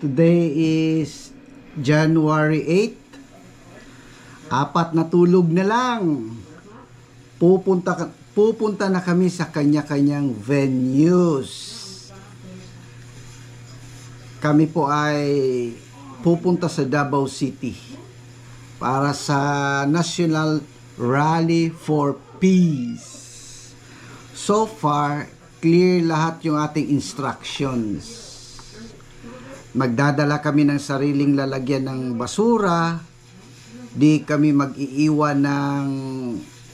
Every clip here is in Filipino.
Today is January 8. Apat na tulog na lang. Pupunta, pupunta na kami sa kanya-kanyang venues. Kami po ay pupunta sa Davao City para sa National Rally for Peace. So far, clear lahat yung ating instructions. Magdadala kami ng sariling lalagyan ng basura. Di kami mag-iiwan ng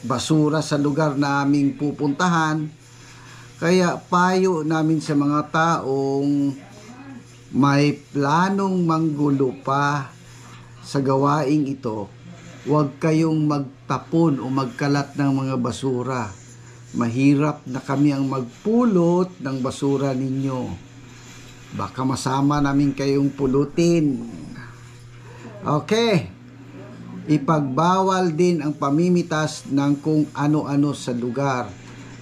basura sa lugar na aming pupuntahan. Kaya payo namin sa mga taong may planong manggulo pa sa gawaing ito, huwag kayong magtapon o magkalat ng mga basura. Mahirap na kami ang magpulot ng basura ninyo. Baka masama namin kayong pulutin. Okay. Ipagbawal din ang pamimitas ng kung ano-ano sa lugar.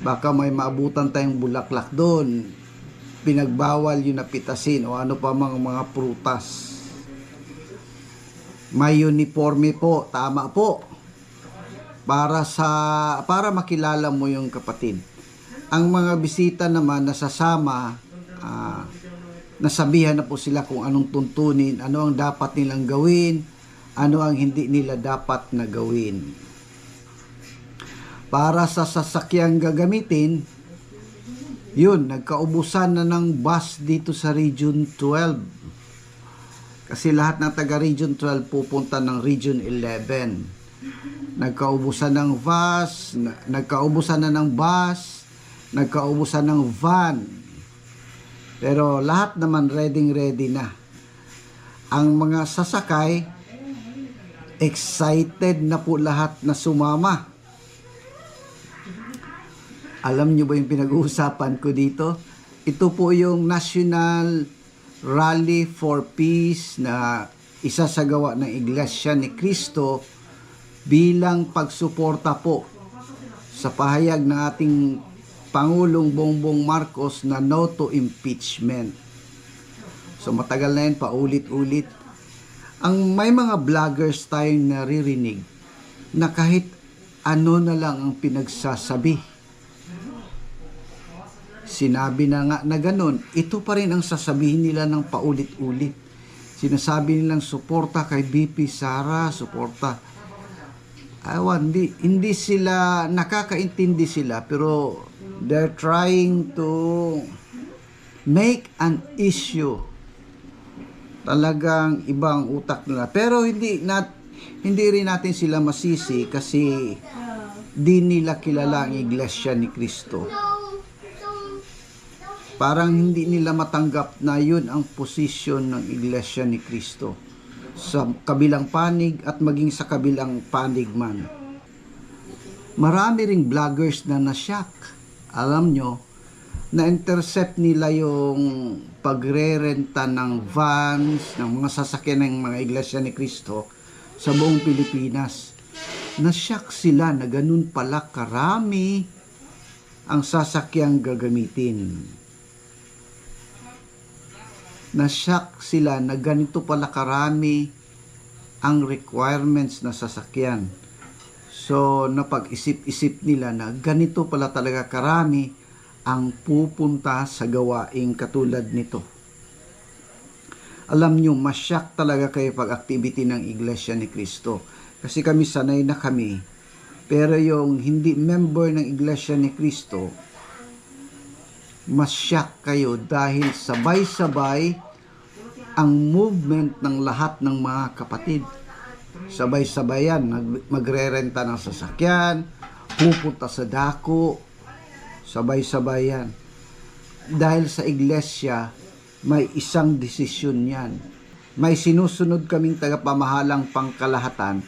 Baka may maabutan tayong bulaklak doon. Pinagbawal yung napitasin o ano pa mga mga prutas. May uniforme po, tama po. Para sa para makilala mo yung kapatid. Ang mga bisita naman nasasama ah, nasabihan na po sila kung anong tuntunin, ano ang dapat nilang gawin, ano ang hindi nila dapat na gawin. Para sa sasakyang gagamitin, yun, nagkaubusan na ng bus dito sa Region 12. Kasi lahat ng taga Region 12 pupunta ng Region 11. Nagkaubusan ng bus, na- nagkaubusan na ng bus, nagkaubusan ng van. Pero lahat naman ready ready na. Ang mga sasakay excited na po lahat na sumama. Alam nyo ba yung pinag-uusapan ko dito? Ito po yung National Rally for Peace na isa sa gawa ng Iglesia ni Cristo bilang pagsuporta po sa pahayag ng ating Pangulong Bongbong Marcos na no to impeachment. So matagal na yan, paulit-ulit. Ang may mga vloggers tayong naririnig na kahit ano na lang ang pinagsasabi sinabi na nga na ganun, ito pa rin ang sasabihin nila ng paulit-ulit. Sinasabi nilang suporta kay BP Sara, suporta. Awan, hindi, hindi sila, nakakaintindi sila, pero they're trying to make an issue. Talagang ibang utak nila. Pero hindi, nat, hindi rin natin sila masisi kasi di nila kilala ang iglesia ni Kristo parang hindi nila matanggap na yun ang posisyon ng Iglesia ni Kristo sa kabilang panig at maging sa kabilang panig man. Marami ring vloggers na nasyak. Alam nyo, na-intercept nila yung pagrerenta ng vans, ng mga sasakyan ng mga Iglesia ni Kristo sa buong Pilipinas. Nasyak sila na ganun pala karami ang sasakyang gagamitin na-shock sila na ganito pala karami ang requirements na sasakyan. So, napag-isip-isip nila na ganito pala talaga karami ang pupunta sa gawaing katulad nito. Alam nyo, masyak talaga kayo pag-activity ng Iglesia ni Cristo. Kasi kami sanay na kami. Pero yung hindi member ng Iglesia ni Cristo, masyak kayo dahil sabay-sabay ang movement ng lahat ng mga kapatid. Sabay-sabayan, mag- magre-renta ng sasakyan, pupunta sa dako, sabay-sabayan. Dahil sa iglesia, may isang desisyon yan. May sinusunod kaming tagapamahalang pangkalahatan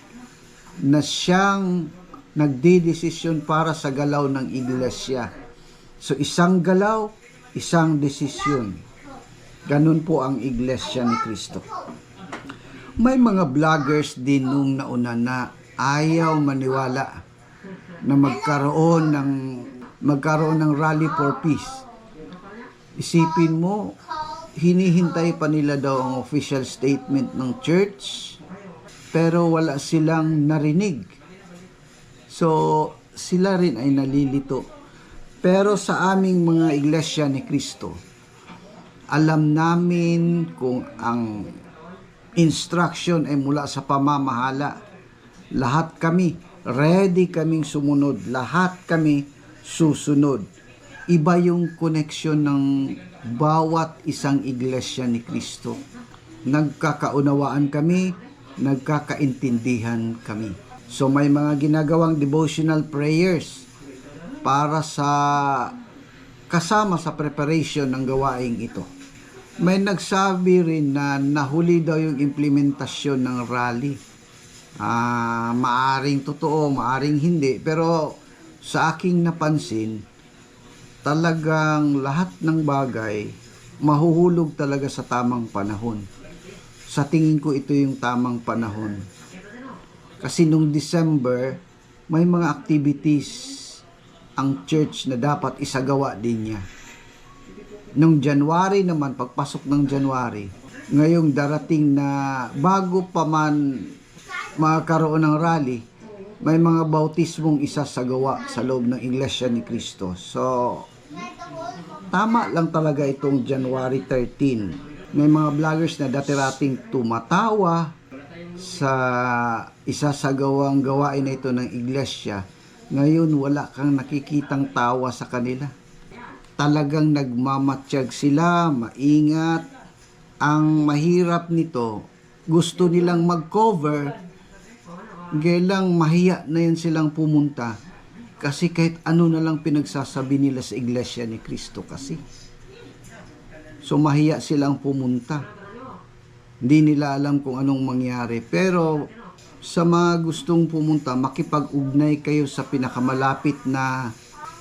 na siyang nagdidesisyon para sa galaw ng iglesia. So isang galaw, isang desisyon. Ganun po ang iglesia ni Kristo. May mga vloggers din nung nauna na ayaw maniwala na magkaroon ng magkaroon ng rally for peace. Isipin mo, hinihintay pa nila daw ang official statement ng church pero wala silang narinig. So, sila rin ay nalilito. Pero sa aming mga iglesia ni Kristo, alam namin kung ang instruction ay mula sa pamamahala. Lahat kami, ready kaming sumunod. Lahat kami susunod. Iba yung connection ng bawat isang iglesia ni Kristo. Nagkakaunawaan kami, nagkakaintindihan kami. So may mga ginagawang devotional prayers para sa kasama sa preparation ng gawaing ito. May nagsabi rin na nahuli daw yung implementasyon ng rally. Ah, maaring totoo, maaring hindi, pero sa aking napansin, talagang lahat ng bagay mahuhulog talaga sa tamang panahon. Sa tingin ko ito yung tamang panahon. Kasi nung December, may mga activities ang church na dapat isagawa din niya. Nung January naman, pagpasok ng January, ngayong darating na bago pa man magkaroon ng rally, may mga bautismong isasagawa sa loob ng Iglesia ni Cristo. So, tama lang talaga itong January 13. May mga vloggers na dati-rating tumatawa sa isasagawang gawain na ito ng iglesia. Ngayon, wala kang nakikitang tawa sa kanila. Talagang nagmamatsyag sila, maingat. Ang mahirap nito, gusto nilang mag-cover, gailang mahiya na yan silang pumunta. Kasi kahit ano na lang pinagsasabi nila sa iglesia ni Kristo kasi. So mahiya silang pumunta. Hindi nila alam kung anong mangyari. Pero sa mga gustong pumunta, makipag-ugnay kayo sa pinakamalapit na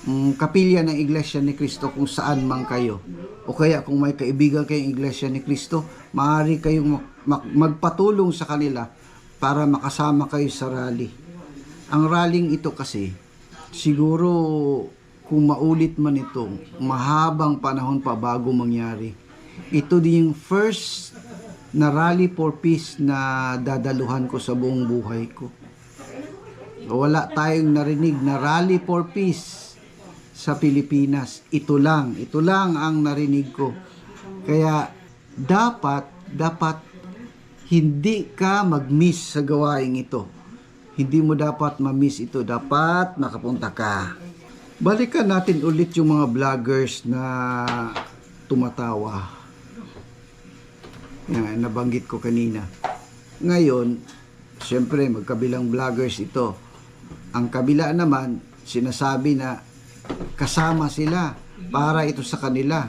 mm, kapilya ng Iglesia ni Kristo kung saan man kayo. O kaya kung may kaibigan kayong Iglesia ni Kristo, maaari kayong mag- mag- magpatulong sa kanila para makasama kayo sa rally. Ang rallying ito kasi, siguro kung maulit man ito, mahabang panahon pa bago mangyari. Ito din yung first na rally for peace na dadaluhan ko sa buong buhay ko. Wala tayong narinig na rally for peace sa Pilipinas. Ito lang, ito lang ang narinig ko. Kaya dapat, dapat hindi ka mag-miss sa gawaing ito. Hindi mo dapat ma-miss ito. Dapat nakapunta ka. Balikan natin ulit yung mga vloggers na tumatawa. Yan, nabanggit ko kanina. Ngayon, siyempre magkabilang vloggers ito. Ang kabila naman, sinasabi na kasama sila para ito sa kanila.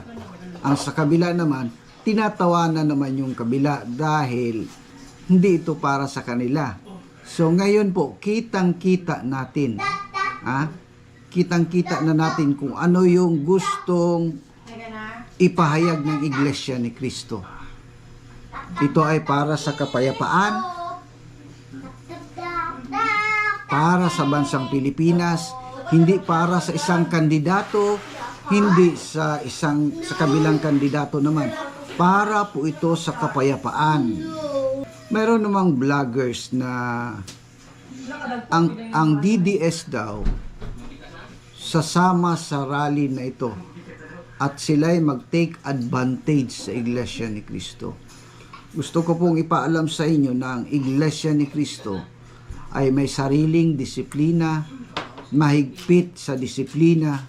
Ang sa kabila naman, tinatawanan naman yung kabila dahil hindi ito para sa kanila. So ngayon po, kitang-kita natin. Ha? Kitang-kita na natin kung ano yung gustong ipahayag ng Iglesia ni Kristo. Ito ay para sa kapayapaan, para sa bansang Pilipinas, hindi para sa isang kandidato, hindi sa isang sa kabilang kandidato naman. Para po ito sa kapayapaan. Meron namang vloggers na ang ang DDS daw sasama sa rally na ito at sila'y mag-take advantage sa Iglesia ni Kristo. Gusto ko pong ipaalam sa inyo na ang Iglesia ni Kristo ay may sariling disiplina, mahigpit sa disiplina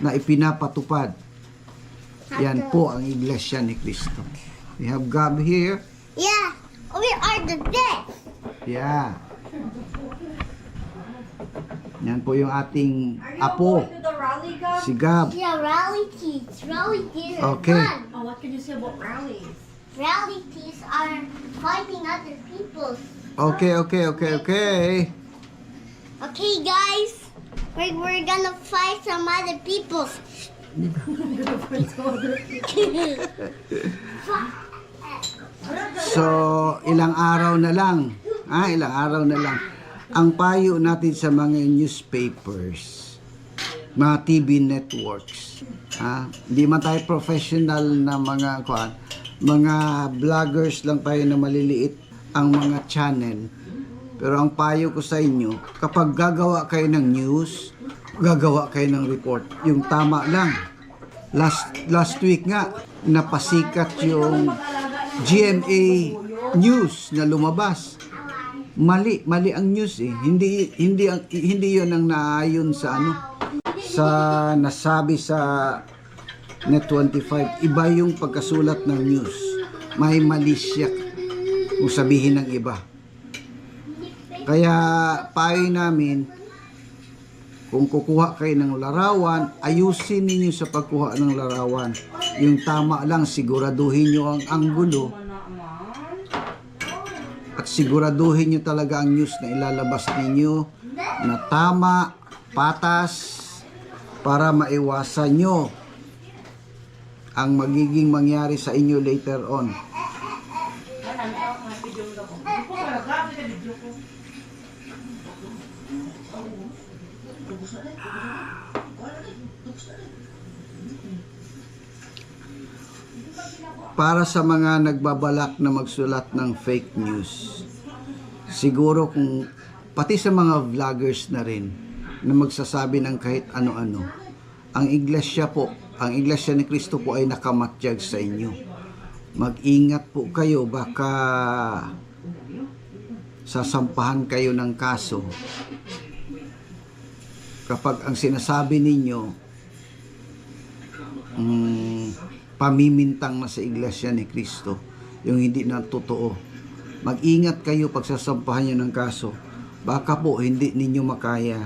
na ipinapatupad. Yan po ang Iglesia ni Kristo. We have Gab here. Yeah, we are the best. Yeah. Yan po yung ating apo, si Gab. Yeah, rally teas. Rally teas are Okay. fun. Oh, what can you say about rallies? Rally teas are fighting other people. Okay, okay, okay, okay. Okay, guys, we're, we're gonna fight some other people. So, ilang araw na lang. Ah, ilang araw na lang. Ang payo natin sa mga newspapers, mga TV networks. Ha? Hindi man tayo professional na mga kuan, mga vloggers lang tayo na maliliit ang mga channel. Pero ang payo ko sa inyo, kapag gagawa kayo ng news, gagawa kayo ng report. Yung tama lang. Last last week nga napasikat yung GMA news na lumabas. Mali, mali ang news eh. Hindi hindi hindi 'yon ang naayon sa ano sa nasabi sa Net25. Iba yung pagkasulat ng news. May mali siya kung sabihin ng iba. Kaya payo namin kung kukuha kayo ng larawan, ayusin ninyo sa pagkuha ng larawan. Yung tama lang, siguraduhin nyo ang anggulo at siguraduhin nyo talaga ang news na ilalabas ninyo na tama, patas, para maiwasan nyo ang magiging mangyari sa inyo later on. Para sa mga nagbabalak na magsulat ng fake news. Siguro kung pati sa mga vloggers na rin na magsasabi ng kahit ano-ano. Ang iglesia po, ang iglesia ni Kristo po ay nakamatyag sa inyo. Mag-ingat po kayo baka sasampahan kayo ng kaso kapag ang sinasabi ninyo mm, pamimintang na sa iglesia ni Kristo, yung hindi na totoo. Mag-ingat kayo pag sasampahan nyo ng kaso. Baka po hindi ninyo makaya.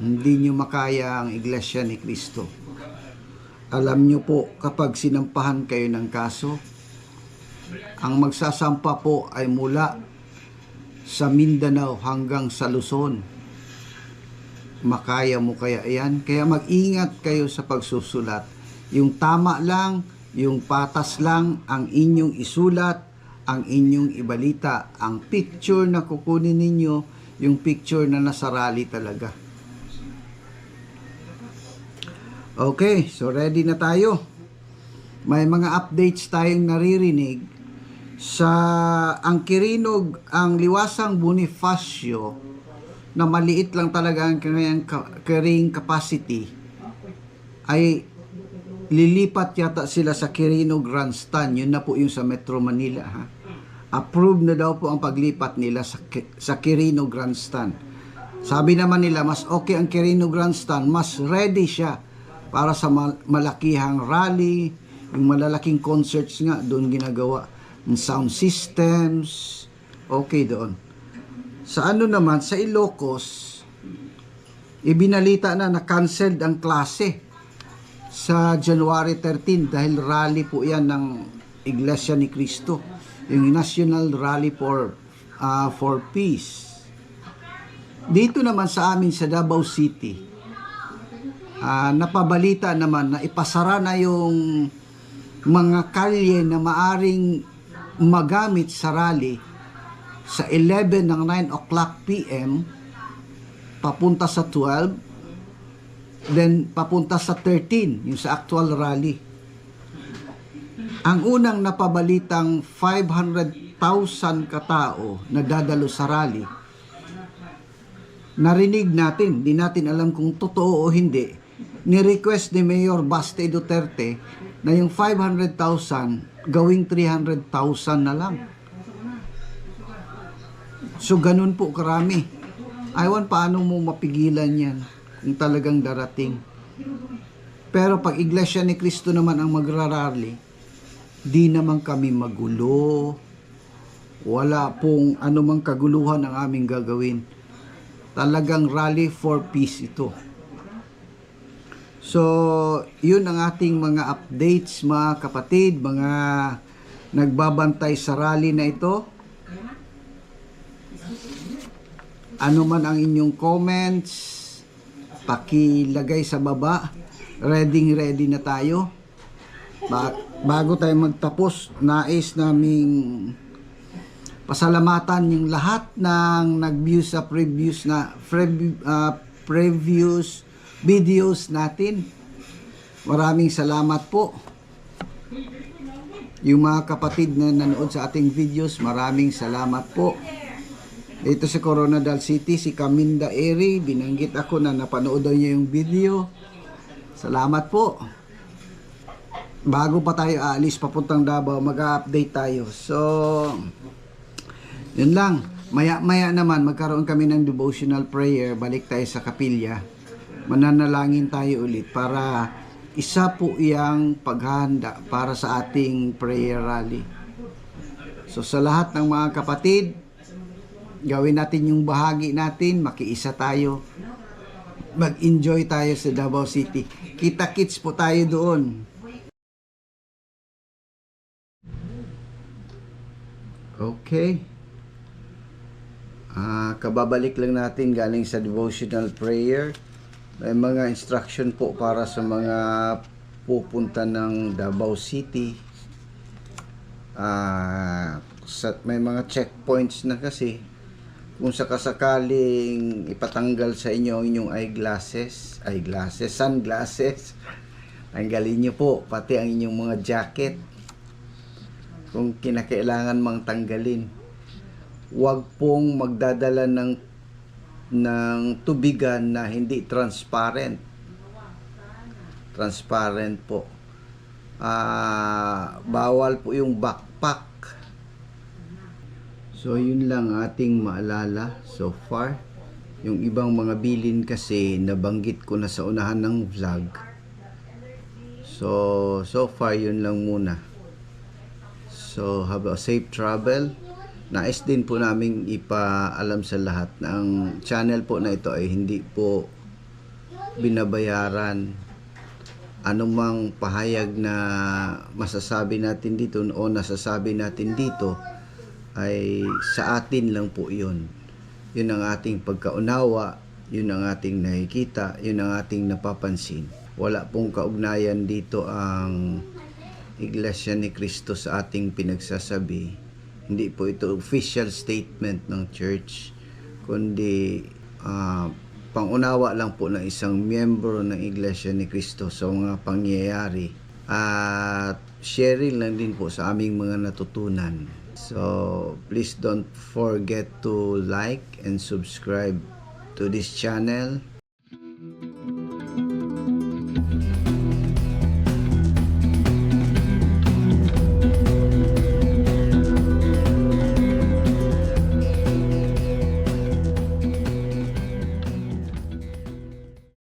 Hindi nyo makaya ang iglesia ni Kristo. Alam nyo po, kapag sinampahan kayo ng kaso, ang magsasampa po ay mula sa Mindanao hanggang sa Luzon. Makaya mo kaya yan? Kaya mag-ingat kayo sa pagsusulat yung tama lang, yung patas lang ang inyong isulat, ang inyong ibalita. Ang picture na kukunin ninyo, yung picture na nasa rally talaga. Okay, so ready na tayo. May mga updates tayong naririnig sa ang Kirinog, ang Liwasang Bonifacio na maliit lang talaga ang kanyang ka- carrying capacity ay lilipat yata sila sa Quirino Grandstand. Yun na po yung sa Metro Manila. Ha? Approved na daw po ang paglipat nila sa, sa Quirino Grandstand. Sabi naman nila, mas okay ang Quirino Grandstand, mas ready siya para sa mal- malakihang rally, yung malalaking concerts nga, doon ginagawa. Sound systems, okay doon. Sa ano naman, sa Ilocos, ibinalita na na-cancelled ang klase sa January 13 dahil rally po yan ng Iglesia ni Cristo. Yung National Rally for ah, for Peace. Dito naman sa amin sa Davao City ah, napabalita naman na ipasara na yung mga kalye na maaring magamit sa rally sa 11 ng 9 o'clock PM papunta sa 12 then papunta sa 13, yung sa actual rally. Ang unang napabalitang 500,000 katao na dadalo sa rally, narinig natin, di natin alam kung totoo o hindi, ni-request ni Mayor Baste Duterte na yung 500,000 gawing 300,000 na lang. So ganun po karami. Aywan paano mo mapigilan yan kung talagang darating. Pero pag Iglesia ni Kristo naman ang magrarally, di naman kami magulo. Wala pong anumang kaguluhan ang aming gagawin. Talagang rally for peace ito. So, yun ang ating mga updates mga kapatid, mga nagbabantay sa rally na ito. Ano man ang inyong comments, pakilagay sa baba. Ready ready na tayo. Ba- bago tayo magtapos, nais naming pasalamatan yung lahat ng nag-view sa previous na prev- ah, previous videos natin. Maraming salamat po. Yung mga kapatid na nanood sa ating videos, maraming salamat po. Ito sa Coronadal City, si Caminda Eri, binanggit ako na napanood niya yung video. Salamat po. Bago pa tayo aalis papuntang Davao, mag-update tayo. So, yun lang. Maya-maya naman, magkaroon kami ng devotional prayer. Balik tayo sa kapilya. Mananalangin tayo ulit para isa po iyang paghahanda para sa ating prayer rally. So sa lahat ng mga kapatid, gawin natin yung bahagi natin, makiisa tayo. Mag-enjoy tayo sa Davao City. Kita-kits po tayo doon. Okay. Ah, kababalik lang natin galing sa devotional prayer. May mga instruction po para sa mga pupunta ng Davao City. Ah, sa, may mga checkpoints na kasi kung sakasakaling ipatanggal sa inyo ang inyong eyeglasses, eyeglasses, sunglasses, tanggalin niyo po pati ang inyong mga jacket kung kinakailangan mang tanggalin. Huwag pong magdadala ng ng tubigan na hindi transparent. Transparent po. Ah, bawal po yung backpack. So yun lang ating maalala so far. Yung ibang mga bilin kasi nabanggit ko na sa unahan ng vlog. So so far yun lang muna. So, have a safe travel. Nais din po namin ipaalam sa lahat na ang channel po na ito ay hindi po binabayaran. Anumang pahayag na masasabi natin dito o nasasabi natin dito ay sa atin lang po yun. Yun ang ating pagkaunawa, yun ang ating nakikita, yun ang ating napapansin. Wala pong kaugnayan dito ang Iglesia ni Cristo sa ating pinagsasabi. Hindi po ito official statement ng church, kundi ah, pangunawa lang po ng isang miyembro ng Iglesia ni Cristo sa mga pangyayari at sharing lang din po sa aming mga natutunan. So, please don't forget to like and subscribe to this channel